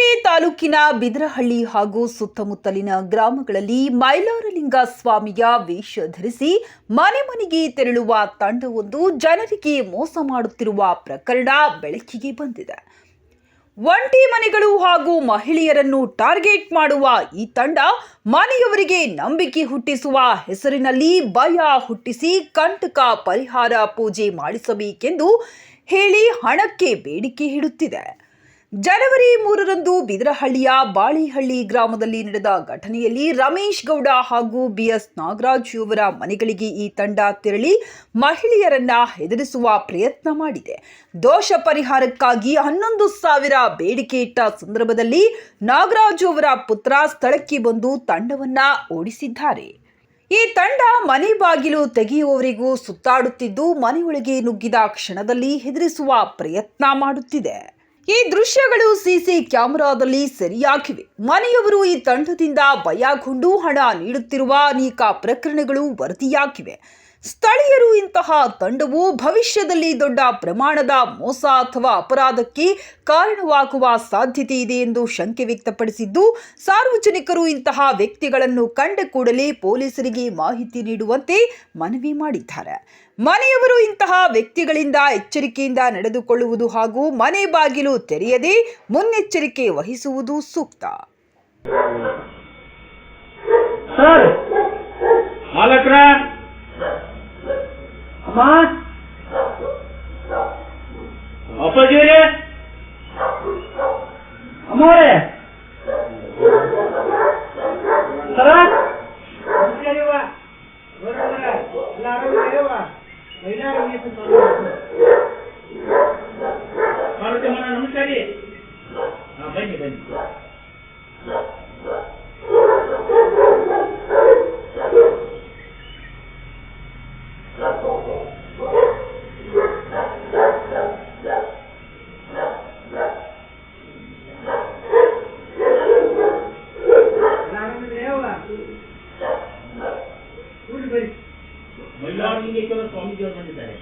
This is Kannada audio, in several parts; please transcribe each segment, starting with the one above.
ತಾಲೂಕಿನ ಬಿದರಹಳ್ಳಿ ಹಾಗೂ ಸುತ್ತಮುತ್ತಲಿನ ಗ್ರಾಮಗಳಲ್ಲಿ ಮೈಲಾರಲಿಂಗ ಸ್ವಾಮಿಯ ವೇಷ ಧರಿಸಿ ಮನೆ ಮನೆಗೆ ತೆರಳುವ ತಂಡವೊಂದು ಜನರಿಗೆ ಮೋಸ ಮಾಡುತ್ತಿರುವ ಪ್ರಕರಣ ಬೆಳಕಿಗೆ ಬಂದಿದೆ. ಒಂಟಿ ಮನೆಗಳು ಹಾಗೂ ಮಹಿಳೆಯರನ್ನು ಟಾರ್ಗೆಟ್ ಮಾಡುವ ಈ ತಂಡ ಮನೆಯವರಿಗೆ ನಂಬಿಕೆ ಹುಟ್ಟಿಸುವ ಹೆಸರಿನಲ್ಲಿ ಭಯ ಹುಟ್ಟಿಸಿ ಕಂಟಕ ಪರಿಹಾರ ಪೂಜೆ ಮಾಡಿಸಬೇಕೆಂದು ಹೇಳಿ ಹಣಕ್ಕೆ ಬೇಡಿಕೆ ಇಡುತ್ತಿದೆ. ಜನವರಿ ಮೂರರಂದು ಬಿದರಹಳ್ಳಿಯ ಬಾಳಿಹಳ್ಳಿ ಗ್ರಾಮದಲ್ಲಿ ನಡೆದ ಘಟನೆಯಲ್ಲಿ ರಮೇಶ್ ಗೌಡ ಹಾಗೂ ಬಿಎಸ್ ನಾಗರಾಜ್ ಇವರ ಮನೆಗಳಿಗೆ ಈ ತಂಡ ತೆರಳಿ ಮಹಿಳೆಯರನ್ನ ಹೆದರಿಸುವ ಪ್ರಯತ್ನ ಮಾಡಿದೆ. ದೋಷ ಪರಿಹಾರಕ್ಕಾಗಿ ಹನ್ನೊಂದು ಸಾವಿರ ಬೇಡಿಕೆ ಇಟ್ಟ ಸಂದರ್ಭದಲ್ಲಿ ನಾಗರಾಜ್ ಅವರ ಪುತ್ರ ಸ್ಥಳಕ್ಕೆ ಬಂದು ತಂಡವನ್ನ ಓಡಿಸಿದ್ದಾರೆ. ಈ ತಂಡ ಮನೆ ಬಾಗಿಲು ತೆಗೆಯುವವರಿಗೂ ಸುತ್ತಾಡುತ್ತಿದ್ದು ಮನೆಯೊಳಗೆ ನುಗ್ಗಿದ ಕ್ಷಣದಲ್ಲಿ ಹೆದರಿಸುವ ಪ್ರಯತ್ನ ಮಾಡುತ್ತಿದೆ. ಈ ದೃಶ್ಯಗಳು ಸಿಸಿ ಕ್ಯಾಮೆರಾದಲ್ಲಿ ಸೆರೆಯಾಗಿವೆ. ಮನೆಯವರು ಈ ತಂಡದಿಂದ ಭಯಗೊಂಡು ಹಣ ನೀಡುತ್ತಿರುವ ಅನೇಕ ಪ್ರಕರಣಗಳು ವರದಿಯಾಗಿವೆ. ಸ್ಥಳೀಯರು ಇಂತಹ ತಂಡವು ಭವಿಷ್ಯದಲ್ಲಿ ದೊಡ್ಡ ಪ್ರಮಾಣದ ಮೋಸ ಅಥವಾ ಅಪರಾಧಕ್ಕೆ ಕಾರಣವಾಗುವ ಸಾಧ್ಯತೆ ಇದೆ ಎಂದು ಶಂಕೆ ವ್ಯಕ್ತಪಡಿಸಿದ್ದು, ಸಾರ್ವಜನಿಕರು ಇಂತಹ ವ್ಯಕ್ತಿಗಳನ್ನು ಕಂಡ ಕೂಡಲೇ ಪೊಲೀಸರಿಗೆ ಮಾಹಿತಿ ನೀಡುವಂತೆ ಮನವಿ ಮಾಡಿದ್ದಾರೆ. ಮನೆಯವರು ಇಂತಹ ವ್ಯಕ್ತಿಗಳಿಂದ ಎಚ್ಚರಿಕೆಯಿಂದ ನಡೆದುಕೊಳ್ಳುವುದು ಹಾಗೂ ಮನೆ ಬಾಗಿಲು ತೆರೆಯದೆ ಮುನ್ನೆಚ್ಚರಿಕೆ ವಹಿಸುವುದು ಸೂಕ್ತ. Aman! Hopla geri! Ama oraya! Sana! Hadi geri bak! Hadi geri bak! Hadi geri bak! Mailaralingeshwara ಸ್ವಾಮೀಜಿಯವರು ಬಂದಿದ್ದಾರೆ.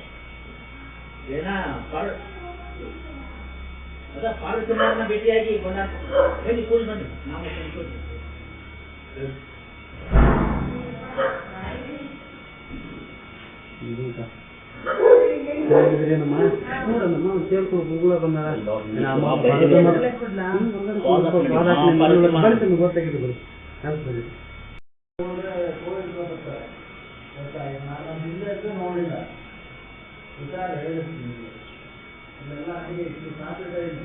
ಏನಾ ಪಾರ್ ಅದ ಪಾರ್ವತಮ್ಮನ ಭೇಟಿಯಾಗಿ ಬಂದ ಹೇಳಿ ಕೂಲ್ ಬನ್ನಿ. ನಾವು ಕೂಲ್ ಗೊತ್ತಾಯ್ತು. ನಾನು ನಾನು ಹಿಂದೆ ಇದ್ದು ನೋಡಿಲ್ಲ. ವಿಚಾರ ಹೇಳಿರ್ತೀನಿ ಇಲ್ಲೆಲ್ಲ ಹೀಗೆ ಇಷ್ಟು ಸಾಧ್ಯತೆ ಇಲ್ಲ.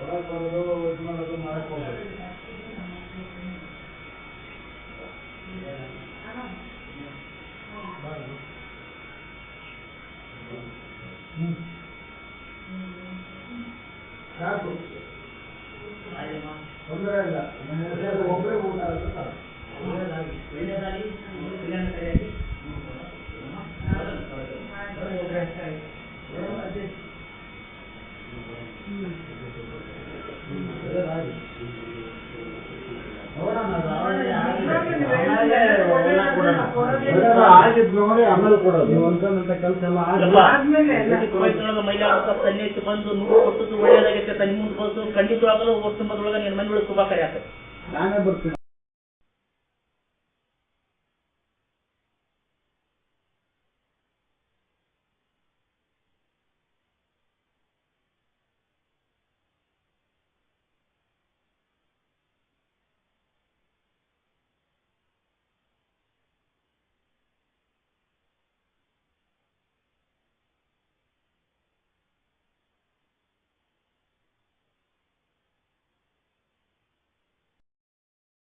ಒಳಗೆ ಬರೋದು ಇದು ಮಾಡೋದು ಮಾಡಕ್ಕೆ ಸಾಕು. ತೊಂದರೆ ಇಲ್ಲ. ಒಬ್ಬರೇ ಆಗಿದ್ ಕೊಡೋದು ಬಂದು ನೂರು ಕೊಟ್ಟದ್ದು ಒಳ್ಳೇದಾಗೈತೆ ತನ್ನ ಮುಂದೆ ಬಂದು ಖಂಡಿತವಾಗಲೂ ವರ್ಷ ಮೊದಲೊಳಗೆ ನಿನ್ನ ಮನೆ ಒಳಗೆ ಶುಭ ಕಾರ್ಯ ಆಗ್ತದೆ ನಾನೇ ಬರ್ತೀನಿ.